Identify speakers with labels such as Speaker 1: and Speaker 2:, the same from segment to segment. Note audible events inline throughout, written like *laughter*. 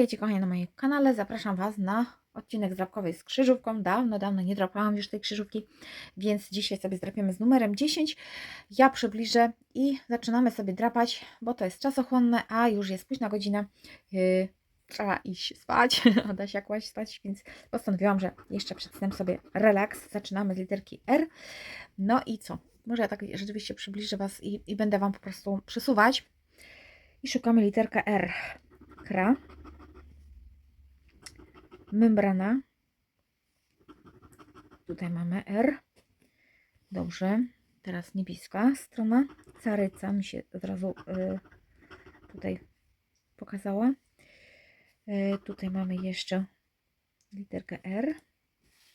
Speaker 1: Witajcie kochani na moim kanale. Zapraszam Was na odcinek drapkowej z krzyżówką. Dawno, dawno nie drapałam już tej krzyżówki, więc dzisiaj sobie zdrapiemy z numerem 10. Ja przybliżę i zaczynamy sobie drapać, bo to jest czasochłonne, a już jest późna godzina. Yy, trzeba iść spać, *laughs* a się kłaść spać, więc postanowiłam, że jeszcze przed snem sobie relaks. Zaczynamy z literki R. No i co? Może ja tak rzeczywiście przybliżę Was i, i będę Wam po prostu przesuwać. I szukamy literkę R. Kra. Membrana. Tutaj mamy R. Dobrze. Teraz niebieska strona. Caryca mi się od razu y, tutaj pokazała. Y, tutaj mamy jeszcze literkę R.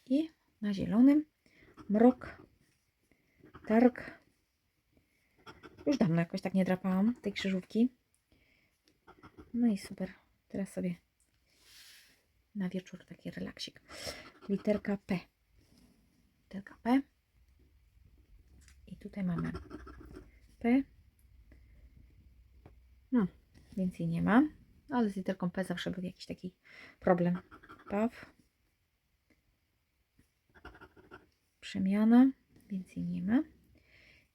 Speaker 1: I na zielonym mrok, targ. Już dawno jakoś tak nie drapałam tej krzyżówki. No i super. Teraz sobie na wieczór taki relaksik. Literka P. Literka P. I tutaj mamy P. No, więcej nie ma. Ale z literką P zawsze był jakiś taki problem. Paw. Przemiana. Więcej nie ma.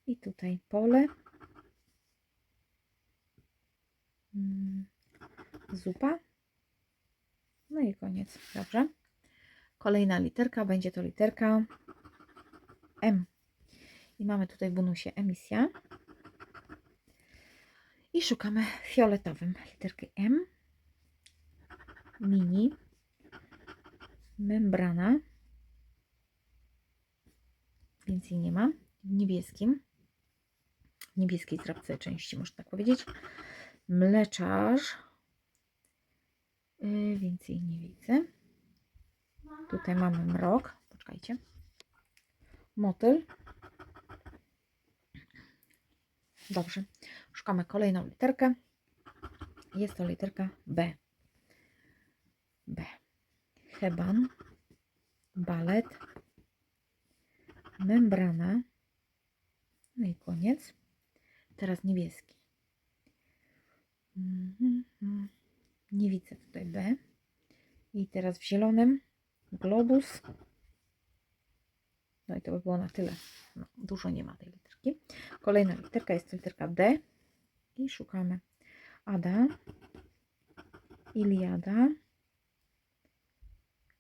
Speaker 1: I tutaj pole. Mm, Zupa. No i koniec. Dobrze. Kolejna literka będzie to literka M. I mamy tutaj w bonusie emisja. I szukamy fioletowym literki M. Mini. Membrana. Więcej nie ma. W niebieskim. W niebieskiej zdrabce części, można tak powiedzieć. Mleczarz. Yy, więcej nie widzę. Tutaj mamy mrok. Poczekajcie. Motyl. Dobrze. Szukamy kolejną literkę. Jest to literka B. B. Heban. Balet. Membrana. No i koniec. Teraz niebieski. Mhm, mhm. Nie widzę tutaj B. I teraz w zielonym globus. No i to by było na tyle. No, dużo nie ma tej literki. Kolejna literka jest literka D. I szukamy Ada. Iliada.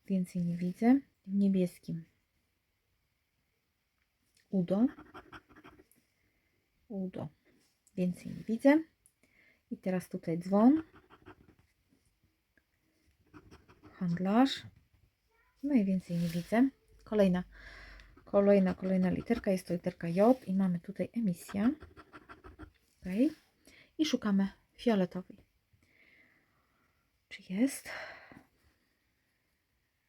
Speaker 1: Więcej nie widzę. W niebieskim Udo. Udo. Więcej nie widzę. I teraz tutaj dzwon. Handlarz. No i więcej nie widzę. Kolejna, kolejna, kolejna literka. Jest to literka J i mamy tutaj emisja. Ok. I szukamy fioletowej. Czy jest?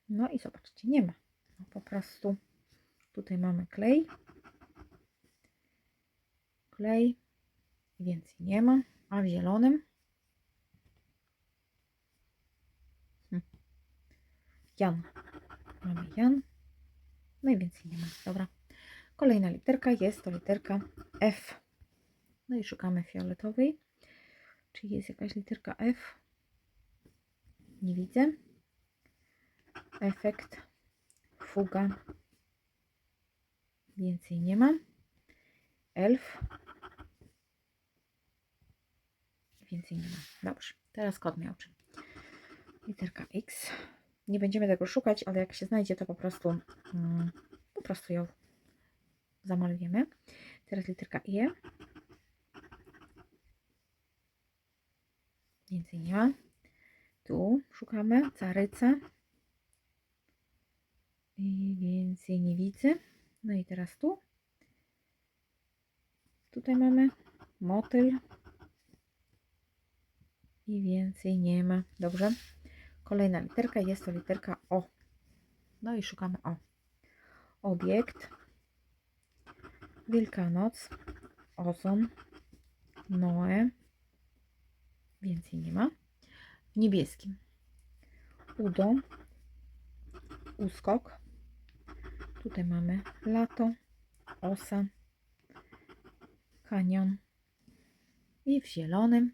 Speaker 1: No i zobaczcie, nie ma. No po prostu tutaj mamy klej. Klej. Więcej nie ma. A w zielonym Jan. Mamy Jan. No i więcej nie ma. Dobra. Kolejna literka jest to literka F. No i szukamy fioletowej. Czy jest jakaś literka F? Nie widzę. Efekt. Fuga. Więcej nie ma. Elf. Więcej nie ma. Dobrze. Teraz kod miał. Literka X. Nie będziemy tego szukać, ale jak się znajdzie, to po prostu mm, po prostu ją zamalujemy. Teraz literka I. Więcej nie ma. Tu szukamy caryca. I więcej nie widzę. No i teraz tu. Tutaj mamy motyl. I więcej nie ma. Dobrze. Kolejna literka jest to literka O. No i szukamy O. Obiekt. Wielkanoc. Ozon. Noe. Więcej nie ma. W niebieskim. Udo. Uskok. Tutaj mamy lato. Osa. Kanion. I w zielonym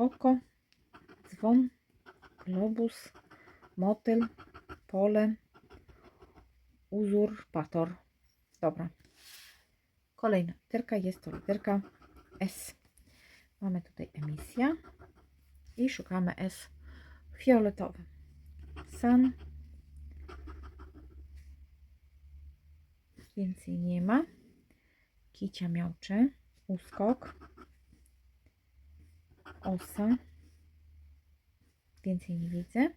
Speaker 1: oko, dzwon, globus, motyl, pole, uzurpator. Dobra. Kolejna literka jest to literka S. Mamy tutaj emisja i szukamy S fioletowy. Sun. Więcej nie ma. Kicia miałczy. Uskok. Osa. Więcej nie widzę.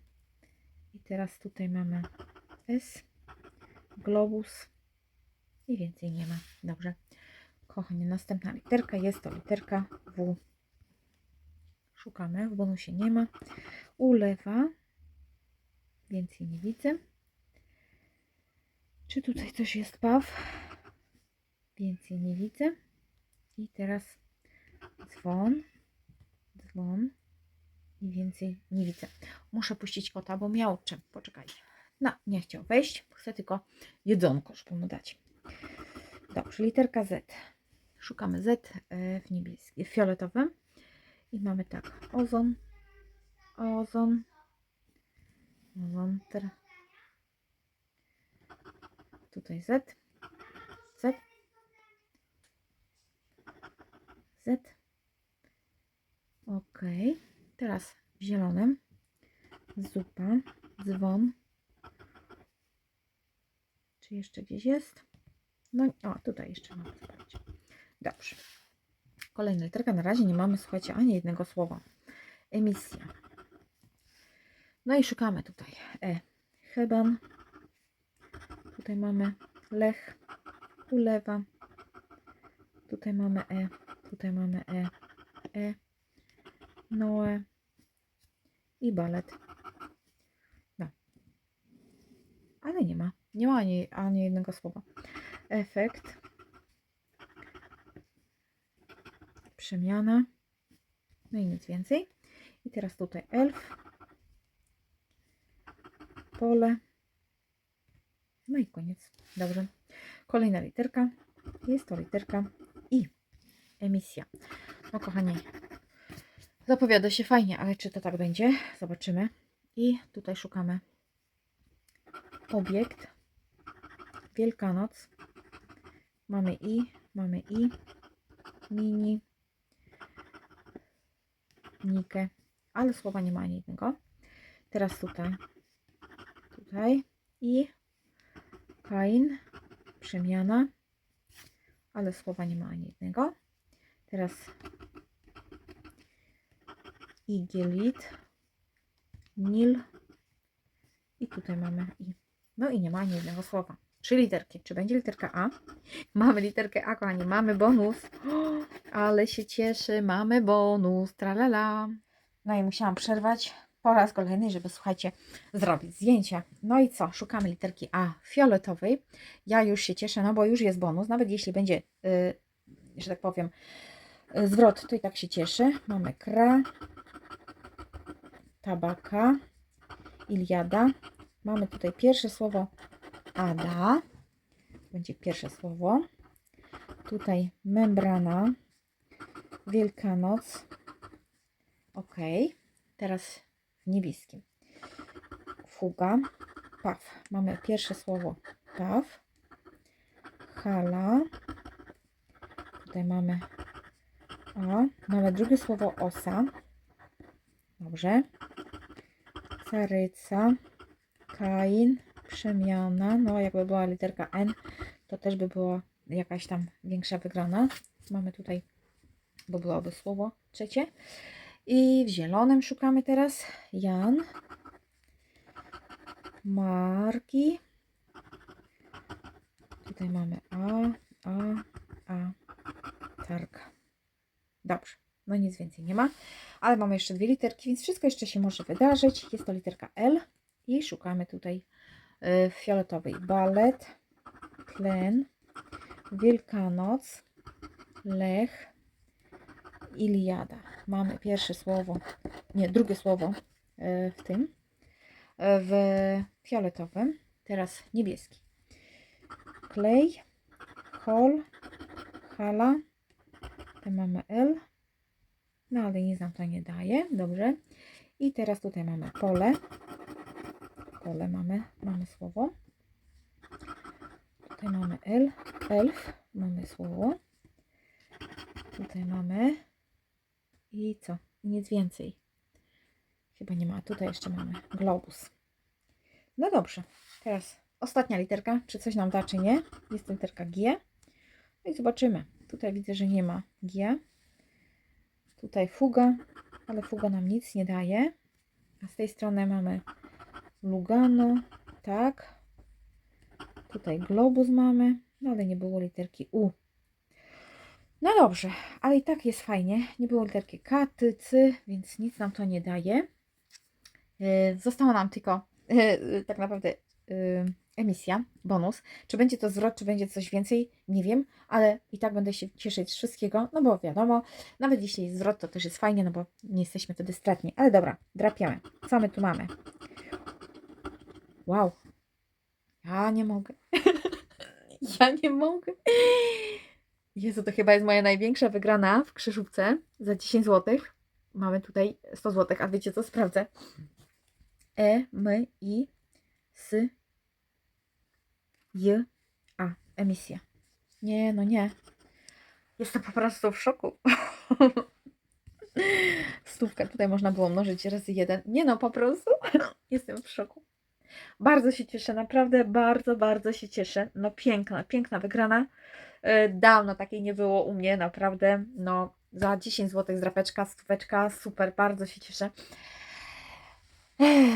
Speaker 1: I teraz tutaj mamy S. Globus. I więcej nie ma. Dobrze. Kochani, następna literka jest to literka W. Szukamy. W bonusie nie ma. Ulewa. Więcej nie widzę. Czy tutaj coś jest paw? Więcej nie widzę. I teraz dzwon. Dzwon. I więcej nie widzę. Muszę puścić kota, bo miałczy. Poczekajcie. No, nie chciał wejść. Chcę tylko jedzonko, żeby mu dać. Dobrze, literka Z. Szukamy Z e, w niebieskim, w fioletowym. I mamy tak. Ozon. Ozon. Ozon. Tutaj Z. Z. Z. Ok. Teraz w zielonym. Zupa. Dzwon. Czy jeszcze gdzieś jest? No, o, tutaj jeszcze mamy. Zobaczcie. Dobrze. Kolejna literka. Na razie nie mamy, słuchajcie, ani jednego słowa. Emisja. No i szukamy tutaj. E. Heban. Tutaj mamy Lech. Ulewa. Tutaj mamy E. Tutaj mamy E. E. Noe. I balet. No. Ale nie ma. Nie ma ani, ani jednego słowa. Efekt. Przemiana. No i nic więcej. I teraz tutaj elf. Pole. No i koniec. Dobrze. Kolejna literka. Jest to literka I. Emisja. No kochani, zapowiada się fajnie, ale czy to tak będzie? Zobaczymy. I tutaj szukamy obiekt. Wielkanoc. Mamy i, mamy i, mini, nikę, ale słowa nie ma ani jednego. Teraz tutaj, tutaj i kain, przemiana, ale słowa nie ma ani jednego. Teraz igielit, nil i tutaj mamy i. No i nie ma ani jednego słowa. Trzy literki. Czy będzie literka A? Mamy literkę A, kochani. Mamy bonus. O, *gasps* ale się cieszę. Mamy bonus. Tralala. No i musiałam przerwać po raz kolejny, żeby, słuchajcie, zrobić zdjęcie. No i co? Szukamy literki A fioletowej. Ja już się cieszę, no bo już jest bonus. Nawet jeśli będzie, yy, że tak powiem, yy, zwrot, to i tak się cieszę. Mamy kra, tabaka, Iliada. Mamy tutaj pierwsze słowo Ada. Będzie pierwsze słowo. Tutaj membrana. Wielkanoc. Ok. Teraz w niebieskim. Fuga. Paw. Mamy pierwsze słowo paw. Hala. Tutaj mamy A. Mamy drugie słowo osa. Dobrze. Caryca. Kain przemiana, no jakby była literka N, to też by była jakaś tam większa wygrana. Mamy tutaj, bo byłoby słowo trzecie. I w zielonym szukamy teraz Jan, Marki. Tutaj mamy A, A, A, tarka. Dobrze, no nic więcej nie ma, ale mamy jeszcze dwie literki, więc wszystko jeszcze się może wydarzyć. Jest to literka L i szukamy tutaj w fioletowej balet, tlen, Wielkanoc, Lech, Iliada. Mamy pierwsze słowo, nie, drugie słowo e, w tym, e, w fioletowym. Teraz niebieski. Klej, hol, hala, tu mamy L, no ale nic nam to nie daje, dobrze. I teraz tutaj mamy pole. Pole mamy, mamy słowo. Tutaj mamy L, elf, mamy słowo. Tutaj mamy i co? Nic więcej. Chyba nie ma. Tutaj jeszcze mamy globus. No dobrze. Teraz ostatnia literka. Czy coś nam da, czy nie? Jest literka G. No i zobaczymy. Tutaj widzę, że nie ma G. Tutaj fuga, ale fuga nam nic nie daje. A z tej strony mamy Lugano. Tak. Tutaj globus mamy. No ale nie było literki U. No dobrze, ale i tak jest fajnie. Nie było literki K, T, C, więc nic nam to nie daje. Yy, Została nam tylko yy, tak naprawdę yy, emisja, bonus. Czy będzie to zwrot, czy będzie coś więcej, nie wiem, ale i tak będę się cieszyć z wszystkiego, no bo wiadomo, nawet jeśli jest zwrot, to też jest fajnie, no bo nie jesteśmy wtedy stratni. Ale dobra, drapiemy. Co my tu mamy? Wow. Ja nie mogę. *laughs* ja nie mogę. Jezu, to chyba jest moja największa wygrana w krzyżówce za 10 zł. Mamy tutaj 100 zł, a wiecie co? Sprawdzę. E, M, I, S, J, A. Emisja. Nie, no nie. Jestem po prostu w szoku. *laughs* Stówkę tutaj można było mnożyć razy jeden. Nie no, po prostu *laughs* jestem w szoku. Bardzo się cieszę, naprawdę bardzo, bardzo się cieszę. No piękna, piękna wygrana. E, Dawno takiej nie było u mnie, naprawdę. No za 10 zł zdrapeczka, stóweczka, super, bardzo się cieszę.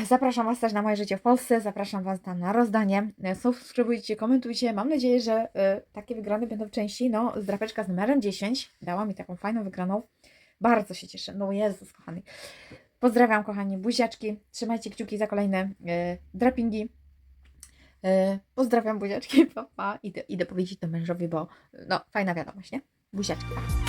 Speaker 1: Zapraszam Was też na moje życie w Polsce, zapraszam Was tam na rozdanie. E, Subskrybujcie, komentujcie. Mam nadzieję, że e, takie wygrane będą częściej. No, zdrapeczka z numerem 10 dała mi taką fajną wygraną. Bardzo się cieszę. No Jezus, kochany. Pozdrawiam, kochani, buziaczki. Trzymajcie kciuki za kolejne e, drapingi. E, pozdrawiam, buziaczki, *laughs* papa. Idę, idę powiedzieć to mężowi, bo no, fajna wiadomość, nie? Buziaczki, pa.